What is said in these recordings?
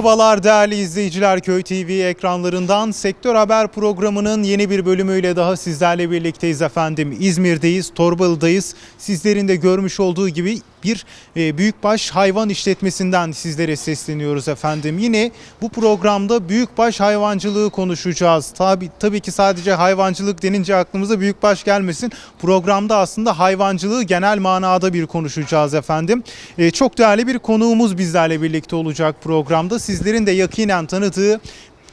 Merhabalar değerli izleyiciler Köy TV ekranlarından Sektör Haber programının yeni bir bölümüyle daha sizlerle birlikteyiz efendim. İzmir'deyiz, Torbalı'dayız. Sizlerin de görmüş olduğu gibi bir e, büyükbaş hayvan işletmesinden sizlere sesleniyoruz efendim. Yine bu programda büyükbaş hayvancılığı konuşacağız. Tabi tabii ki sadece hayvancılık denince aklımıza büyükbaş gelmesin. Programda aslında hayvancılığı genel manada bir konuşacağız efendim. E, çok değerli bir konuğumuz bizlerle birlikte olacak programda. Sizlerin de yakinen tanıdığı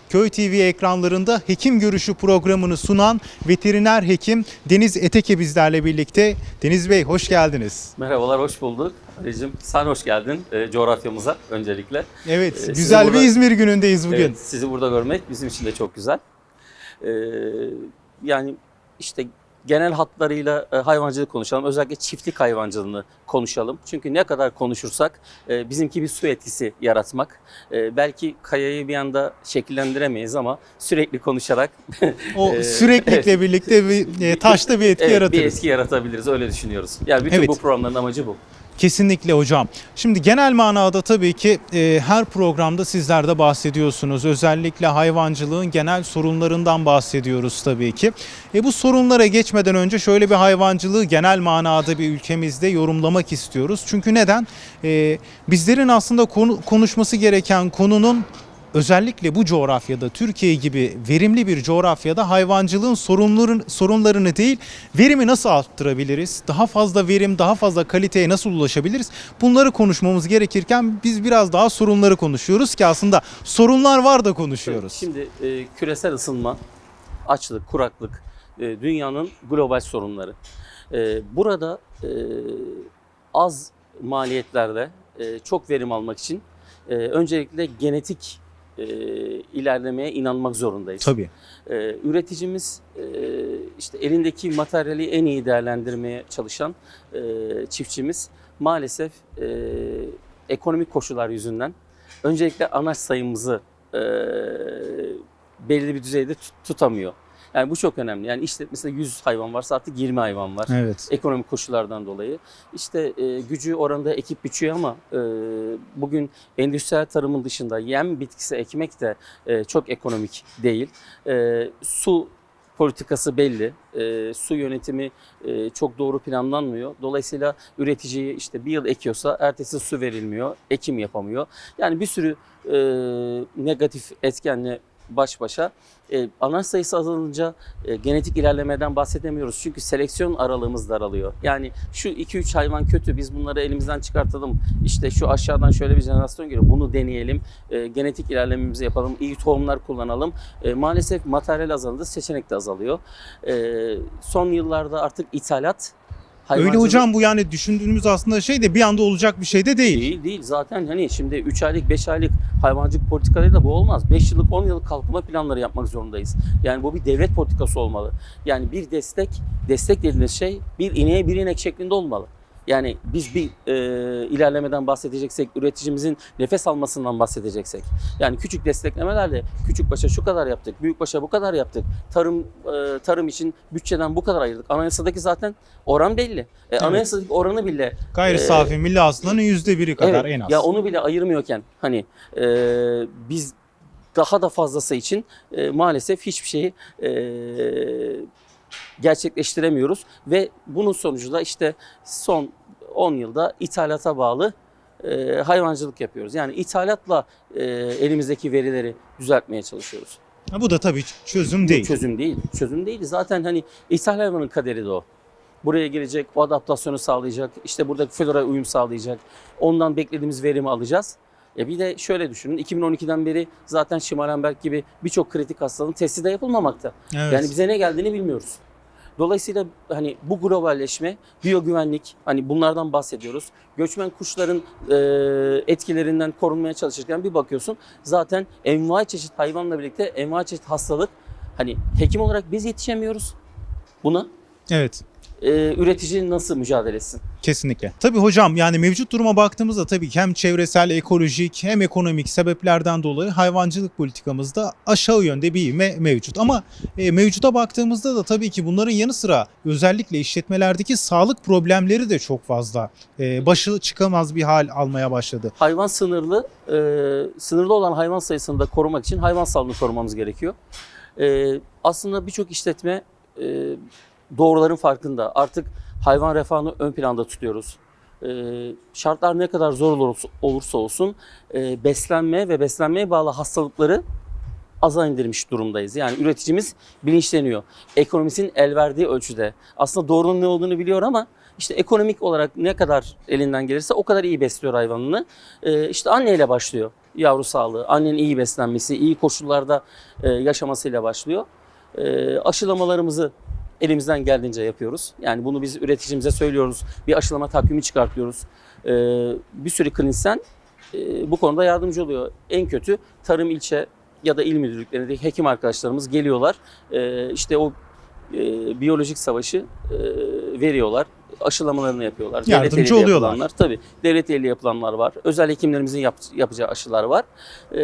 Köy TV ekranlarında Hekim Görüşü programını sunan veteriner hekim Deniz Eteke bizlerle birlikte. Deniz Bey hoş geldiniz. Merhabalar, hoş bulduk. Ali'cim sen hoş geldin e, coğrafyamıza öncelikle. Evet, sizi güzel bir burada- İzmir günündeyiz bugün. Evet, sizi burada görmek bizim için de çok güzel. Ee, yani işte genel hatlarıyla e, hayvancılık konuşalım. Özellikle çiftlik hayvancılığını konuşalım. Çünkü ne kadar konuşursak e, bizimki bir su etkisi yaratmak. E, belki kayayı bir anda şekillendiremeyiz ama sürekli konuşarak O Ee, süreklilikle birlikte bir e, taşta bir etki evet, yaratırız. bir etki yaratabiliriz. Öyle düşünüyoruz. Yani bütün Evet. bu programların amacı bu. Kesinlikle hocam. Şimdi genel manada tabii ki e, her programda sizler de bahsediyorsunuz. Özellikle hayvancılığın genel sorunlarından bahsediyoruz tabii ki. E, bu sorunlara geçmeden önce şöyle bir hayvancılığı genel manada bir ülkemizde yorumlamak istiyoruz. Çünkü neden? E, bizlerin aslında konu, konuşması gereken konunun özellikle bu coğrafyada Türkiye gibi verimli bir coğrafyada hayvancılığın sorunların sorunlarını değil verimi nasıl arttırabiliriz? Daha fazla verim, daha fazla kaliteye nasıl ulaşabiliriz? Bunları konuşmamız gerekirken biz biraz daha sorunları konuşuyoruz ki aslında sorunlar var da konuşuyoruz. Şimdi e, küresel ısınma, açlık, kuraklık e, dünyanın global sorunları. E, burada e, az maliyetlerle e, çok verim almak için e, öncelikle genetik e, ilerlemeye inanmak zorundayız. Tabii. Ee, üreticimiz e, işte elindeki materyali en iyi değerlendirmeye çalışan e, çiftçimiz maalesef e, ekonomik koşullar yüzünden öncelikle anaç sayımızı e, belirli bir düzeyde tut- tutamıyor. Yani bu çok önemli. Yani işletmesinde 100 hayvan varsa artık 20 hayvan var Evet. ekonomik koşullardan dolayı. İşte e, gücü oranında ekip biçiyor ama e, bugün endüstriyel tarımın dışında yem bitkisi ekmek de e, çok ekonomik değil. E, su politikası belli. E, su yönetimi e, çok doğru planlanmıyor. Dolayısıyla üreticiyi işte bir yıl ekiyorsa ertesi su verilmiyor, ekim yapamıyor. Yani bir sürü e, negatif etkenle baş başa. E, anaç sayısı azalınca e, genetik ilerlemeden bahsedemiyoruz. Çünkü seleksiyon aralığımız daralıyor. Yani şu 2-3 hayvan kötü biz bunları elimizden çıkartalım. İşte şu aşağıdan şöyle bir jenerasyon geliyor. Bunu deneyelim. E, genetik ilerlememizi yapalım. iyi tohumlar kullanalım. E, maalesef materyal azalınca seçenek de azalıyor. E, son yıllarda artık ithalat Öyle hayvancılık- hocam bu yani düşündüğümüz aslında şey de bir anda olacak bir şey de değil. Değil değil zaten hani şimdi 3 aylık 5 aylık hayvancılık politikalarıyla bu olmaz. 5 yıllık 10 yıllık kalkınma planları yapmak zorundayız. Yani bu bir devlet politikası olmalı. Yani bir destek, destek dediğiniz şey bir ineğe bir inek şeklinde olmalı. Yani biz bir e, ilerlemeden bahsedeceksek, üreticimizin nefes almasından bahsedeceksek. Yani küçük desteklemelerle küçük başa şu kadar yaptık, büyük başa bu kadar yaptık. Tarım e, tarım için bütçeden bu kadar ayırdık. Anayasadaki zaten oran belli. E, Anayasadaki oranı bile Gayri Ee, safi milli hasılanın yüzde biri kadar Evet, en az. Ya onu bile ayırmıyorken hani e, biz daha da fazlası için e, maalesef hiçbir şeyi e, gerçekleştiremiyoruz ve bunun sonucu da işte son 10 yılda ithalata bağlı e, hayvancılık yapıyoruz. Yani ithalatla e, elimizdeki verileri düzeltmeye çalışıyoruz. Ha, bu da tabii çözüm değil. Çözüm değil. Çözüm değil. Zaten hani ithal hayvanın kaderi de o. Buraya gelecek, o adaptasyonu sağlayacak, işte buradaki flora uyum sağlayacak. Ondan beklediğimiz verimi alacağız. E bir de şöyle düşünün, 2012'den beri zaten Schmallenberg gibi birçok kritik hastalığın testi de yapılmamakta. Evet. Yani bize ne geldiğini bilmiyoruz. Dolayısıyla hani bu globalleşme, biyogüvenlik, hani bunlardan bahsediyoruz. Göçmen kuşların e, etkilerinden korunmaya çalışırken bir bakıyorsun zaten envai çeşit hayvanla birlikte envai çeşit hastalık. Hani hekim olarak biz yetişemiyoruz buna. Evet. E, üretici nasıl mücadele etsin? Kesinlikle. Tabii hocam yani mevcut duruma baktığımızda tabii ki hem çevresel, ekolojik hem ekonomik sebeplerden dolayı hayvancılık politikamızda aşağı yönde bir ivme mevcut. Ama e, mevcuta baktığımızda da tabii ki bunların yanı sıra özellikle işletmelerdeki sağlık problemleri de çok fazla e, başı çıkamaz bir hal almaya başladı. Hayvan sınırlı, e, sınırlı olan hayvan sayısını da korumak için hayvan sağlığını korumamız gerekiyor. E, aslında birçok işletme e, doğruların farkında. Artık hayvan refahını ön planda tutuyoruz. E, şartlar ne kadar zor olursa, olsun e, beslenme ve beslenmeye bağlı hastalıkları aza indirmiş durumdayız. Yani üreticimiz bilinçleniyor. Ekonomisinin el verdiği ölçüde. Aslında doğrunun ne olduğunu biliyor ama işte ekonomik olarak ne kadar elinden gelirse o kadar iyi besliyor hayvanını. Ee, işte anneyle başlıyor yavru sağlığı. Annenin iyi beslenmesi, iyi koşullarda e, yaşamasıyla başlıyor. Ee, aşılamalarımızı elimizden geldiğince yapıyoruz. Yani bunu biz üreticimize söylüyoruz. Bir aşılama takvimi çıkartıyoruz. Ee, bir sürü klinisyen e, bu konuda yardımcı oluyor. En kötü tarım ilçe ya da il müdürlüklerinde hekim arkadaşlarımız geliyorlar. Ee, işte o e, biyolojik savaşı e, veriyorlar. Aşılamalarını yapıyorlar. Devlet Yardımcı eliyle oluyorlar. Yapılanlar, tabii devlet eliyle yapılanlar var. Özel hekimlerimizin yap- yapacağı aşılar var. E,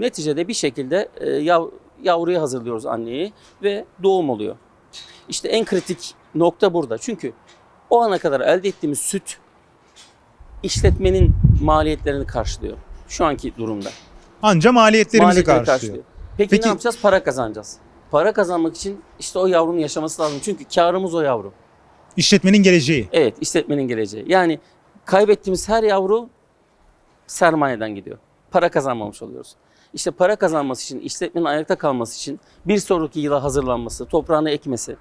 neticede bir şekilde e, yav- yavruyu hazırlıyoruz anneyi ve doğum oluyor. İşte en kritik nokta burada. Çünkü o ana kadar elde ettiğimiz süt işletmenin maliyetlerini karşılıyor. Şu anki durumda. Anca maliyetlerimizi Maliyetleri karşılıyor. Peki, Peki- ne yapacağız? Para kazanacağız. Para kazanmak için işte o yavrunun yaşaması lazım. Çünkü karımız o yavru. İşletmenin geleceği. Evet, işletmenin geleceği. Yani kaybettiğimiz her yavru sermayeden gidiyor. Para kazanmamış oluyoruz. İşte para kazanması için, işletmenin ayakta kalması için bir sonraki yıla hazırlanması, toprağını ekmesi,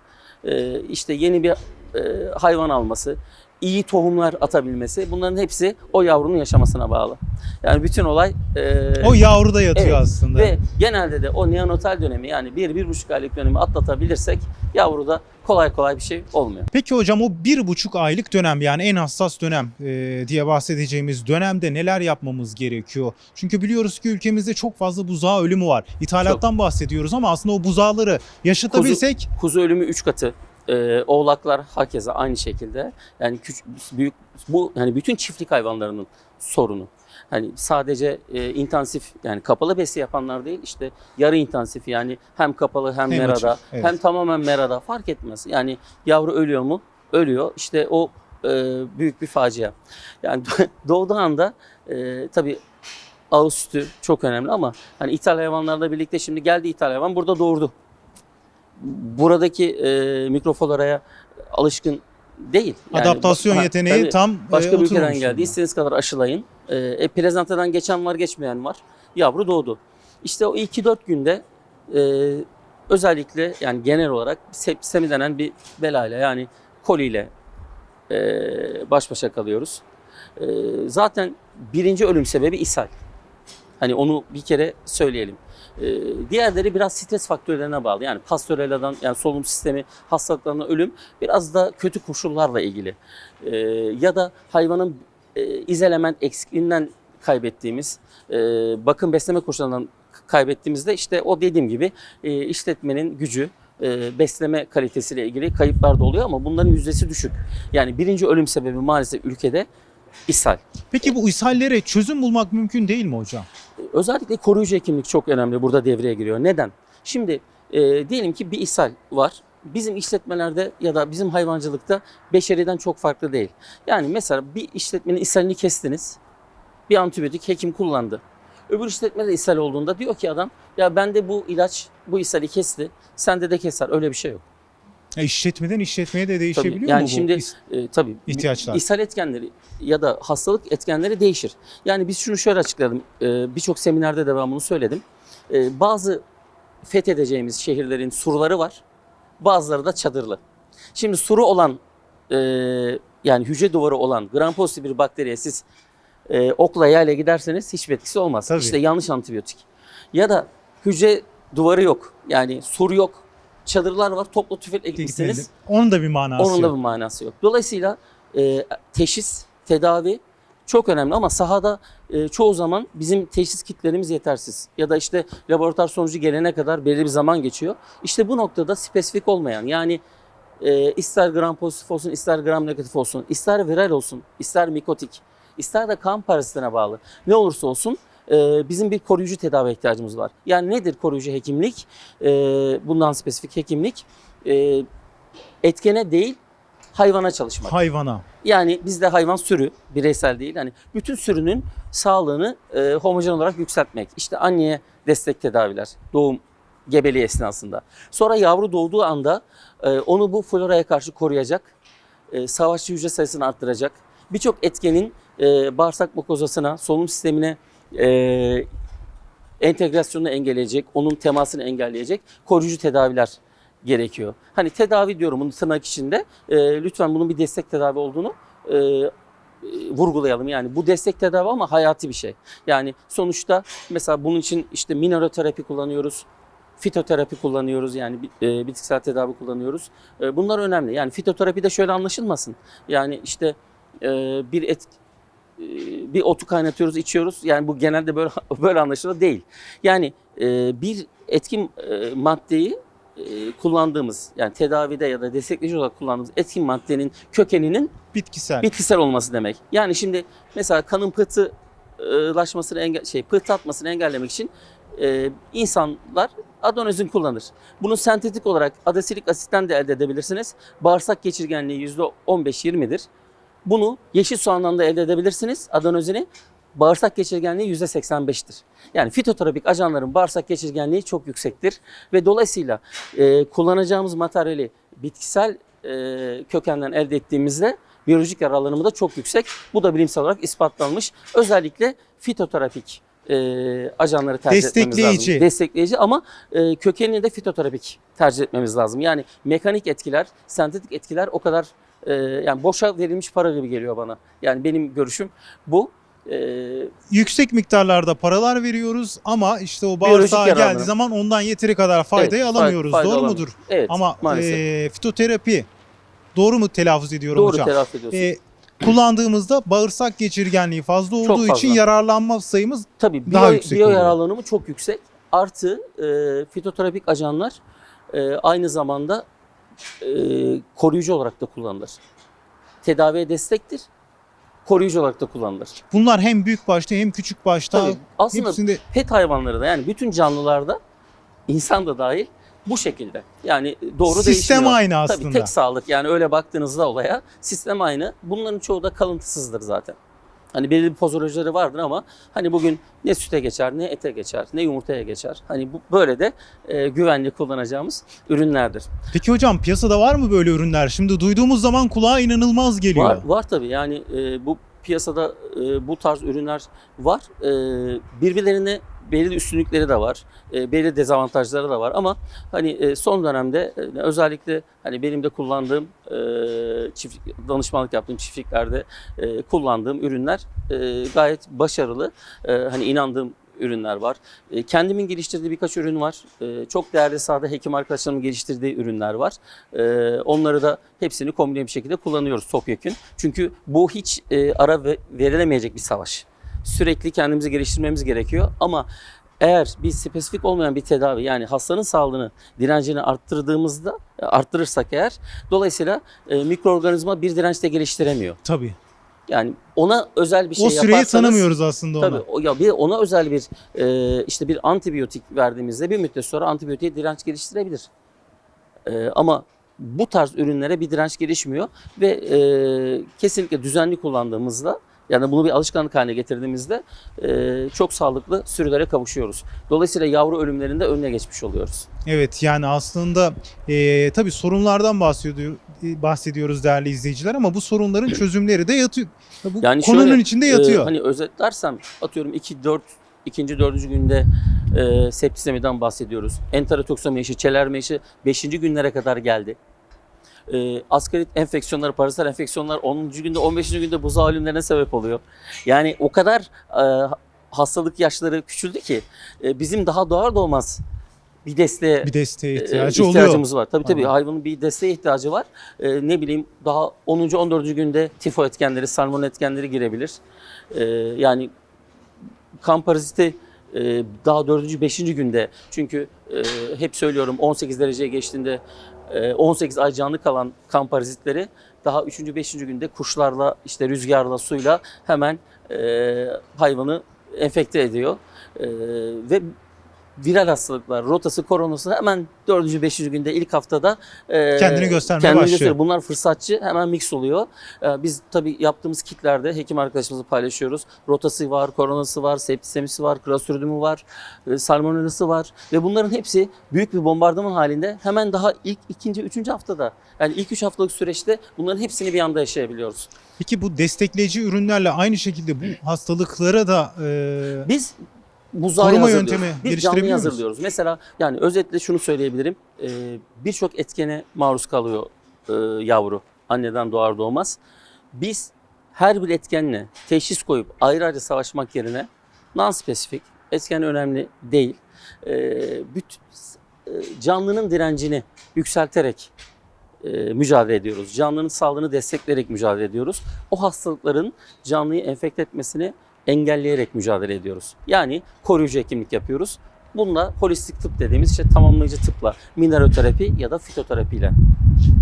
işte yeni bir e, hayvan alması, iyi tohumlar atabilmesi bunların hepsi o yavrunun yaşamasına bağlı. Yani bütün olay e, O yavruda yatıyor Evet. aslında. ve genelde de o neonatal dönemi yani bir, bir buçuk aylık dönemi atlatabilirsek yavruda kolay kolay bir şey olmuyor. Peki hocam o bir buçuk aylık dönem yani en hassas dönem e, diye bahsedeceğimiz dönemde neler yapmamız gerekiyor? Çünkü biliyoruz ki ülkemizde çok fazla buzağı ölümü var. İthalattan bahsediyoruz ama aslında o buzağları yaşatabilsek Kuzu ölümü 3 katı. Ee, oğlaklar hakeza aynı şekilde. Yani küçük büyük bu yani bütün çiftlik hayvanlarının sorunu. Hani sadece e, intensif yani kapalı besi yapanlar değil işte yarı intensif yani hem kapalı hem, Hem merada açık, evet. hem tamamen merada fark etmez. Yani yavru ölüyor mu? Ölüyor. İşte o e, büyük bir facia. Yani doğduğu anda e, tabii ağız sütü çok önemli ama hani ithal hayvanlarla birlikte şimdi geldi ithal hayvan burada doğurdu buradaki e, mikrofloraya alışkın değil. Yani adaptasyon ha, yeteneği tabii tam başka e, bir ülkeden geldi. İstediğiniz kadar aşılayın. E, e, prezentadan geçen var, geçmeyen var. Yavru doğdu. İşte o 2-4 günde e, özellikle yani genel olarak sepsemi denen bir belayla yani koliyle e, baş başa kalıyoruz. E, zaten birinci ölüm sebebi ishal. Hani onu bir kere söyleyelim. Ee, diğerleri biraz stres faktörlerine bağlı. Yani pasteurella'dan yani solunum sistemi hastalıklarına ölüm biraz da kötü koşullarla ilgili. Ee, ya da hayvanın e, izelement eksikliğinden kaybettiğimiz, e, bakım besleme koşullarından kaybettiğimizde işte o dediğim gibi e, işletmenin gücü, besleme kalitesiyle ilgili kayıplar da oluyor ama bunların yüzdesi düşük. Yani birinci ölüm sebebi maalesef ülkede ishal. Peki bu ishallere çözüm bulmak mümkün değil mi hocam? Özellikle koruyucu hekimlik çok önemli burada devreye giriyor. Neden? Şimdi e, diyelim ki bir ishal var. Bizim işletmelerde ya da bizim hayvancılıkta beşeriden çok farklı değil. Yani mesela bir işletmenin ishalini kestiniz. Bir antibiyotik hekim kullandı. Öbür işletmede ishal olduğunda diyor ki adam ya bende bu ilaç bu ishali kesti. Sende de keser. Öyle bir şey yok. E, işletmeden işletmeye de değişebiliyor Tabii, yani mu bu? şimdi is- e, tabii ihtiyaçlar? ishal etkenleri ya da hastalık etkenleri değişir. Yani biz şunu şöyle açıkladım. E, Birçok seminerde de ben bunu söyledim. E, bazı fethedeceğimiz şehirlerin surları var. Bazıları da çadırlı. Şimdi suru olan e, yani hücre duvarı olan gram pozitif bir bakteriye siz e, okla yayla giderseniz hiçbir etkisi olmaz. Tabii. İşte yanlış antibiyotik. Ya da hücre duvarı yok. Yani sur yok. Çadırlar var. Toplu tüfekle gitmişsiniz. Onun da bir manası Onun da yok. bir manası yok. Dolayısıyla e, teşhis, tedavi çok önemli ama sahada e, çoğu zaman bizim teşhis kitlerimiz yetersiz. Ya da işte laboratuvar sonucu gelene kadar belirli bir zaman geçiyor. İşte bu noktada spesifik olmayan yani e, ister gram pozitif olsun, ister gram negatif olsun, ister viral olsun, ister mikotik, ister de kan parazitine bağlı ne olursa olsun bizim bir koruyucu tedavi ihtiyacımız var. Yani nedir koruyucu hekimlik? E, bundan spesifik hekimlik e, etkene değil hayvana çalışmak. Hayvana. Yani bizde hayvan sürü, bireysel değil. Hani bütün sürünün sağlığını e, homojen olarak yükseltmek. İşte anneye destek tedaviler, doğum gebeliği esnasında. Sonra yavru doğduğu anda e, onu bu floraya karşı koruyacak, e, savaşçı hücre sayısını arttıracak. Birçok etkenin e, bağırsak mukozasına, solunum sistemine e, entegrasyonunu engelleyecek, onun temasını engelleyecek koruyucu tedaviler gerekiyor. Hani tedavi diyorum bunu tırnak içinde. E, lütfen bunun bir destek tedavi olduğunu e, vurgulayalım. Yani bu destek tedavi ama hayati bir şey. Yani sonuçta mesela bunun için işte mineroterapi kullanıyoruz. Fitoterapi kullanıyoruz yani e, bitkisel tedavi kullanıyoruz. E, bunlar önemli. Yani fitoterapi de şöyle anlaşılmasın. Yani işte e, bir et bir otu kaynatıyoruz, içiyoruz. Yani bu genelde böyle böyle anlaşılır değil. Yani e, bir etkin e, maddeyi e, kullandığımız yani tedavide ya da destekleyici olarak kullandığımız etkin maddenin kökeninin Bitkisel. bitkisel olması demek. Yani şimdi mesela kanın pıhtılaşmasını engel şey pıhtı atmasını engellemek için e, insanlar adenozin kullanır. Bunu sentetik olarak adasilik asitten de elde edebilirsiniz. Bağırsak geçirgenliği %15-20'dir. Bunu yeşil soğandan da elde edebilirsiniz adenozini. Bağırsak geçirgenliği %85'tir. Yani fitoterapik ajanların bağırsak geçirgenliği çok yüksektir ve dolayısıyla e, kullanacağımız materyali bitkisel e, kökenden elde ettiğimizde biyolojik yararlanımı da çok yüksek. Bu da bilimsel olarak ispatlanmış. Özellikle fitoterapik e, ajanları tercih etmemiz lazım. Destekleyici ama e, kökenini de fitoterapik tercih etmemiz lazım. Yani mekanik etkiler, sentetik etkiler o kadar e, yani boşa verilmiş para gibi geliyor bana. Yani benim görüşüm bu. E, Yüksek miktarlarda paralar veriyoruz ama işte o Biyolojik bağırsağa geldiği zaman ondan yeteri kadar faydayı Evet, alamıyoruz. fayda Doğru alamıyoruz. mudur? evet Ama maalesef. e, fitoterapi doğru mu telaffuz ediyorum Doğru hocam? telafi ediyorsun. E, kullandığımızda bağırsak geçirgenliği fazla olduğu fazla. için yararlanma sayımız Tabii daha biyo, yüksek biyo oluyor. yararlanımı çok yüksek. Artı e, fitoterapik ajanlar e, aynı zamanda e, koruyucu olarak da kullanılır. Tedaviye destektir. Koruyucu olarak da kullanılır. bunlar hem büyük başta hem küçük başta Tabii aslında hepsinde pet hayvanları da yani bütün canlılarda insan da dahil bu şekilde. Yani doğru sistem değişmiyor. aynı Tabii aslında. tek sağlık yani öyle baktığınızda olaya sistem aynı. Bunların çoğu da kalıntısızdır zaten. Hani belirli pozolojileri vardır ama hani bugün ne süte geçer, ne ete geçer, ne yumurtaya geçer. Hani bu böyle de e, güvenli kullanacağımız ürünlerdir. Peki hocam piyasada var mı böyle ürünler? Şimdi duyduğumuz zaman kulağa inanılmaz geliyor. Var, var tabii yani e, bu piyasada e, bu tarz ürünler var. E, birbirlerine belirli üstünlükleri de var. E, belirli dezavantajları da var ama hani e, son dönemde e, özellikle hani benim de kullandığım e, çift danışmanlık yaptığım çiftliklerde e, kullandığım ürünler e, gayet başarılı. E, hani inandığım ürünler var. E, kendimin geliştirdiği birkaç ürün var. E, çok değerli sahada hekim arkadaşlarımın geliştirdiği ürünler var. E, onları da hepsini kombine bir şekilde kullanıyoruz topyekün. Çünkü bu hiç e, ara ve- verilemeyecek bir savaş. Sürekli kendimizi geliştirmemiz gerekiyor ama eğer bir spesifik olmayan bir tedavi yani hastanın sağlığını, direncini arttırdığımızda e, arttırırsak eğer dolayısıyla e, mikroorganizma bir direnç de geliştiremiyor. Tabii. Yani ona özel bir şey o süreyi yaparsanız tanımıyoruz aslında ona. Tabii o ya bir ona özel bir e, işte bir antibiyotik verdiğimizde bir müddet sonra antibiyotiğe direnç geliştirebilir. E, ama bu tarz ürünlere bir direnç gelişmiyor ve e, kesinlikle düzenli kullandığımızda yani bunu bir alışkanlık haline getirdiğimizde e, çok sağlıklı sürülere kavuşuyoruz. Dolayısıyla yavru ölümlerinde önüne geçmiş oluyoruz. Evet yani aslında e, tabii sorunlardan bahsediyor, e, bahsediyoruz değerli izleyiciler ama bu sorunların çözümleri de yatıyor. Bu Yani konunun şöyle, içinde e, yatıyor. hani özetlersem atıyorum 2 4 ikinci dördüncü günde e, septisemiden bahsediyoruz. Enterotoksomi yaşı, çelerme yaşı 5. günlere kadar geldi. E, asgarit enfeksiyonları, paraziter enfeksiyonlar 10. günde 15. günde buzağı ölümlerine sebep oluyor. Yani o kadar e, hastalık yaşları küçüldü ki e, bizim daha doğar doğmaz bir desteğe bir desteğe e, ihtiyacı oluyor. ihtiyacımız var. Tabii tabii Anladım. hayvanın bir desteğe ihtiyacı var. E, ne bileyim daha 10. 14. günde tifo etkenleri, salmonella etkenleri girebilir. E, yani kan paraziti e, daha 4. 5. günde çünkü e, hep söylüyorum 18 dereceye geçtiğinde e, 18 ay canlı kalan kan parazitleri daha 3. 5. günde kuşlarla işte rüzgarla suyla hemen e, hayvanı enfekte ediyor. E, ve viral hastalıklar, rotası, koronası hemen 4. 5. günde ilk haftada e, Kendini göstermeye kendini başlıyor. gösteriyor. Bunlar fırsatçı hemen mix oluyor. E, biz tabii yaptığımız kitlerde hekim arkadaşımızla paylaşıyoruz. Rotası var, koronası var, septisemisi var, klasürdümü var, e, salmonellası var ve bunların hepsi büyük bir bombardıman halinde hemen daha ilk ikinci, üçüncü haftada yani ilk üç haftalık süreçte bunların hepsini bir anda yaşayabiliyoruz. Peki bu destekleyici ürünlerle aynı şekilde bu hastalıklara da e, Biz buzağı Koruma hazırlıyoruz. yöntemi Biz geliştirebiliyor canlıyı muyuz? hazırlıyoruz. Mesela yani özetle şunu söyleyebilirim. Ee, Birçok etkene maruz kalıyor e, yavru anneden doğar doğmaz. Biz her bir etkenle teşhis koyup ayrı ayrı savaşmak yerine non-spesifik, etken önemli değil. Ee, bütün, e, canlının direncini yükselterek e, mücadele ediyoruz. Canlının sağlığını destekleyerek mücadele ediyoruz. O hastalıkların canlıyı enfekte etmesini engelleyerek mücadele ediyoruz. Yani koruyucu hekimlik yapıyoruz. Bununla holistik tıp dediğimiz işte tamamlayıcı tıpla, mineroterapi ya da fitoterapiyle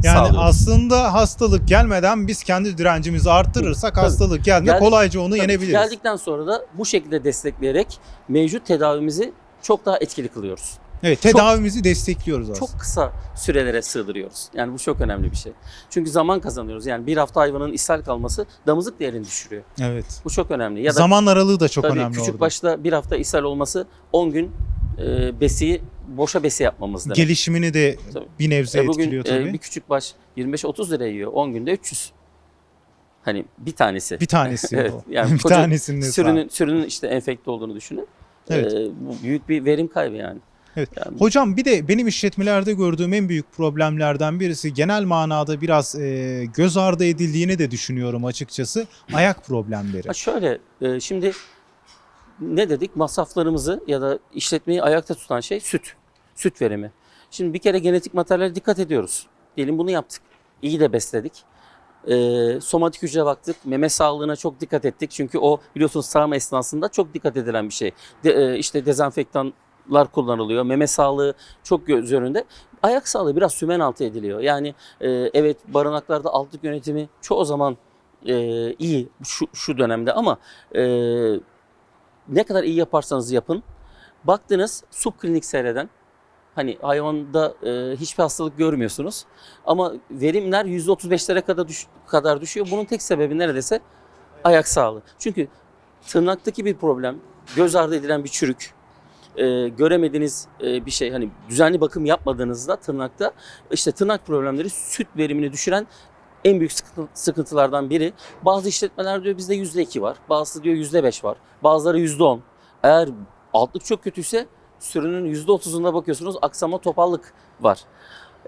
yani sağlıyoruz. aslında hastalık gelmeden biz kendi direncimizi arttırırsak Tabii. hastalık geldiğinde Gel- kolayca onu Tabii yenebiliriz. Geldikten sonra da bu şekilde destekleyerek mevcut tedavimizi çok daha etkili kılıyoruz. Evet, Çok- tedavimizi destekliyoruz aslında. Çok kısa sürelere sığdırıyoruz. Yani bu çok önemli bir şey. Çünkü zaman kazanıyoruz. Yani bir hafta hayvanın ishal kalması damızlık değerini düşürüyor. Evet. Bu çok önemli. Ya da Zaman aralığı da çok tabii önemli küçük orada. başta bir hafta ishal olması 10 gün e, besiyi boşa besi yapmamız demek. Gelişimini de Tabii. bir nebze E bugün etkiliyor e, tabii. bir küçük baş 25-30 lira yiyor. 10 günde 300. Hani bir tanesi. bir tanesi Evet, yani bir tanesinin sürünün sürünün işte enfekte olduğunu düşünün. Evet. E, bu büyük bir verim kaybı yani. Evet. Yani Hocam bir de benim işletmelerde gördüğüm en büyük problemlerden birisi genel manada biraz e, göz ardı edildiğini de düşünüyorum açıkçası. Ayak problemleri. Ha şöyle e, şimdi ne dedik masraflarımızı ya da işletmeyi ayakta tutan şey süt. Süt verimi. Şimdi bir kere genetik materyale dikkat ediyoruz. Diyelim bunu yaptık. İyi de besledik. E, somatik hücre baktık. Meme sağlığına çok dikkat ettik. Çünkü o biliyorsunuz sağma esnasında çok dikkat edilen bir şey. De, e, işte dezenfektanlar kullanılıyor. Meme sağlığı çok göz önünde. Ayak sağlığı biraz sümen altı ediliyor. Yani e, evet barınaklarda altlık yönetimi çoğu zaman e, iyi şu, şu dönemde ama e, ne kadar iyi yaparsanız yapın. Baktınız subklinik seyreden hani hayvanda e, hiçbir hastalık görmüyorsunuz ama verimler %35'lere kadar, düş, kadar düşüyor. Bunun tek sebebi neredeyse ayak sağlığı. Çünkü tırnaktaki bir problem, göz ardı edilen bir çürük, e, göremediğiniz e, bir şey hani düzenli bakım yapmadığınızda tırnakta işte tırnak problemleri süt verimini düşüren en büyük sıkıntı- sıkıntılardan biri. Bazı işletmeler diyor bizde yüzde iki var. Bazısı diyor yüzde beş var. Bazıları yüzde on. Eğer altlık çok kötüyse sürünün yüzde otuzunda bakıyorsunuz aksama topallık var.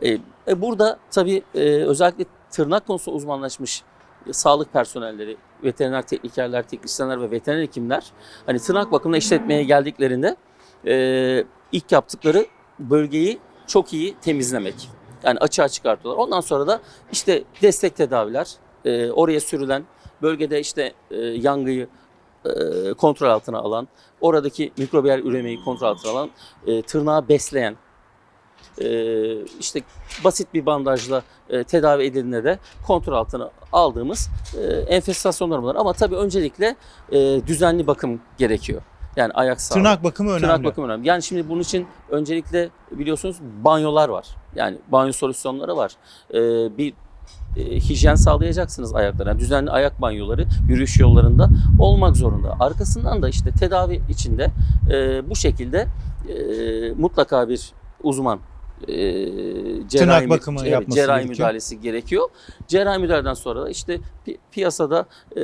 E, e, burada tabii e, özellikle tırnak konusunda uzmanlaşmış e, sağlık personelleri, veteriner teknikerler, teknisyenler ve veteriner hekimler hani tırnak bakımına işletmeye geldiklerinde e, ilk yaptıkları bölgeyi çok iyi temizlemek. Yani açığa çıkartıyorlar. Ondan sonra da işte destek tedaviler, e, oraya sürülen, bölgede işte e, yangıyı e, kontrol altına alan, oradaki mikrobiyal üremeyi kontrol altına alan, e, tırnağı besleyen, e, işte basit bir bandajla e, tedavi edildiğinde de kontrol altına aldığımız e, enfestasyonlar bunlar. Ama tabii öncelikle e, düzenli bakım gerekiyor. Yani ayak sağlığı. Tırnak bakımı önemli. Tırnak bakımı önemli. Yani şimdi bunun için öncelikle biliyorsunuz banyolar var. Yani banyo solüsyonları var. Ee, bir e, hijyen sağlayacaksınız ayaklara. Yani düzenli ayak banyoları yürüyüş yollarında olmak zorunda. Arkasından da işte tedavi içinde e, bu şekilde e, mutlaka bir uzman e, cerrahi, bakımı evet, yapması cerrahi gerekiyor. müdahalesi gerekiyor. Cerrahi müdahaleden sonra da işte pi- piyasada e,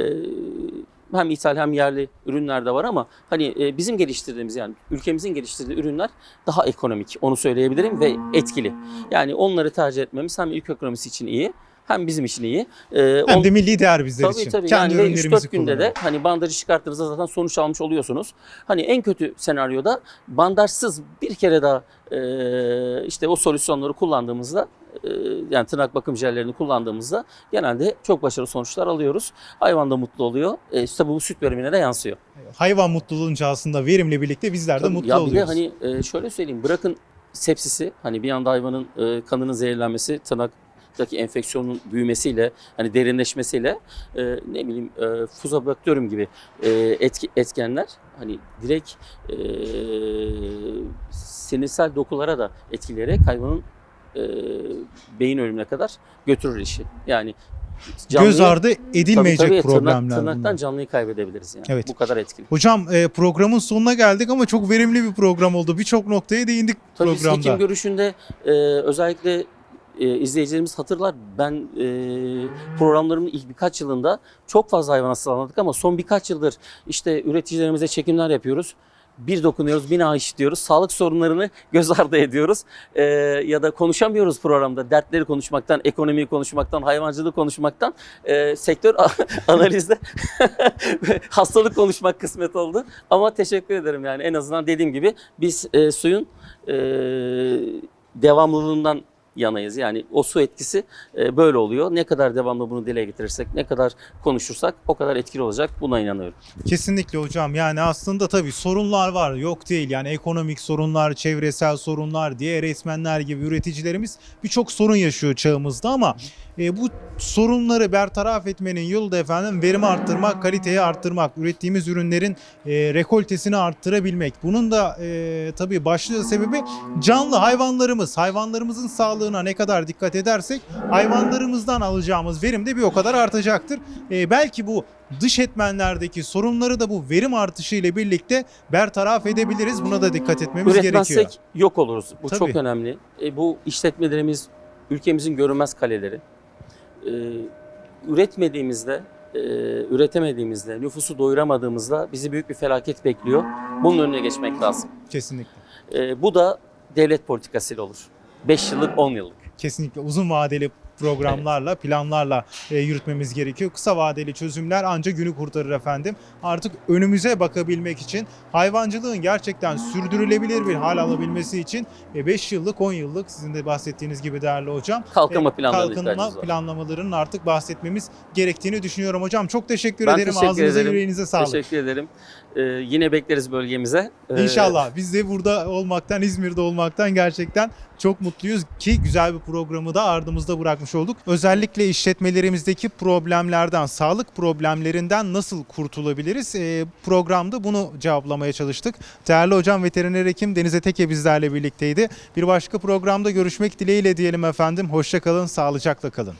hem ithal hem yerli ürünler de var ama hani e, bizim geliştirdiğimiz yani ülkemizin geliştirdiği ürünler daha ekonomik onu söyleyebilirim ve etkili. Yani onları tercih etmemiz hem ülke ekonomisi için iyi hem bizim için iyi. E, Hem on- de milli değer bizler Tabii için. tabii Kendi yani ve ürünlerimizi 3-4 günde de hani bandajı çıkarttığınızda zaten sonuç almış oluyorsunuz. Hani en kötü senaryoda bandajsız bir kere daha e, işte o solüsyonları kullandığımızda e, yani tırnak bakım jellerini kullandığımızda genelde çok başarılı sonuçlar alıyoruz. Hayvan da mutlu oluyor. E, işte bu süt verimine de yansıyor. Hayvan mutluluğunca aslında verimle birlikte bizler de Tabii, mutlu ya bir de oluyoruz. hani e, şöyle söyleyeyim bırakın sepsisi hani bir anda hayvanın e, kanının zehirlenmesi, tırnaktaki enfeksiyonun büyümesiyle hani derinleşmesiyle e, ne bileyim e, fuzobaktörüm gibi e, etki, etkenler hani direkt e, sinirsel dokulara da etkileyerek hayvanın e, beyin ölümüne kadar götürür işi. Yani Göz canlıyı- ardı edilmeyecek Tabii, tabii, tırnak- problemler tırnaktan bunlar. canlıyı kaybedebiliriz yani. Evet. Bu kadar etkili. Hocam e, programın sonuna geldik ama çok verimli bir program oldu. Birçok noktaya değindik Tabii programda. hekim görüşünde e, özellikle e, izleyicilerimiz hatırlar. Ben e, programlarımın ilk birkaç yılında çok fazla hayvan hastalandık ama son birkaç yıldır işte üreticilerimize çekimler yapıyoruz. Bir dokunuyoruz, bina işitiyoruz. Sağlık sorunlarını göz ardı ediyoruz. E, ya da konuşamıyoruz programda. Dertleri konuşmaktan, ekonomiyi konuşmaktan, hayvancılığı konuşmaktan. E, sektör analizde hastalık konuşmak kısmet oldu. Ama teşekkür ederim yani en azından dediğim gibi biz e, suyun e, devamlılığından yanayız. Yani o su etkisi e, böyle oluyor. Ne kadar devamlı bunu dile getirirsek, ne kadar konuşursak o kadar etkili olacak. Buna inanıyorum. Kesinlikle hocam. Yani aslında tabii sorunlar var. Yok değil. Yani ekonomik sorunlar, çevresel sorunlar, diğer öğretmenler gibi üreticilerimiz birçok sorun yaşıyor çağımızda ama e, bu sorunları bertaraf etmenin yolu da efendim verimi arttırmak, kaliteyi arttırmak, ürettiğimiz ürünlerin e, rekoltesini arttırabilmek. Bunun da e, tabii başlıca sebebi canlı hayvanlarımız. Hayvanlarımızın sağlığına ne kadar dikkat edersek hayvanlarımızdan alacağımız verim de bir o kadar artacaktır. E, belki bu dış etmenlerdeki sorunları da bu verim artışı ile birlikte bertaraf edebiliriz. Buna da dikkat etmemiz Üretmezsek gerekiyor. yok oluruz. Bu Tabii. çok önemli. E, bu işletmelerimiz ülkemizin görünmez kaleleri. E, üretmediğimizde, e, üretemediğimizde, nüfusu doyuramadığımızda bizi büyük bir felaket bekliyor. Bunun önüne geçmek lazım. Kesinlikle. E, bu da devlet politikasıyla olur. 5 yıllık, 10 yıllık. Kesinlikle uzun vadeli programlarla, planlarla e, yürütmemiz gerekiyor. Kısa vadeli çözümler ancak günü kurtarır efendim. Artık önümüze bakabilmek için hayvancılığın gerçekten sürdürülebilir bir hal alabilmesi için 5 yıllık, 10 yıllık sizin de bahsettiğiniz gibi değerli hocam. Kalkınma e, kalkınma planlamalarının artık bahsetmemiz gerektiğini düşünüyorum hocam. Çok teşekkür Ben ederim. teşekkür Ağzınıza ederim. yüreğinize sağlık. Teşekkür ederim. E, yine bekleriz bölgemize. E, İnşallah. Biz de burada olmaktan, İzmir'de olmaktan gerçekten çok mutluyuz ki güzel bir programı da ardımızda bırakmış olduk. Özellikle işletmelerimizdeki problemlerden, sağlık problemlerinden nasıl kurtulabiliriz? Ee, programda bunu cevaplamaya çalıştık. Değerli hocam veteriner hekim Deniz Eteke bizlerle birlikteydi. Bir başka programda görüşmek dileğiyle diyelim efendim. Hoşça kalın, sağlıcakla kalın.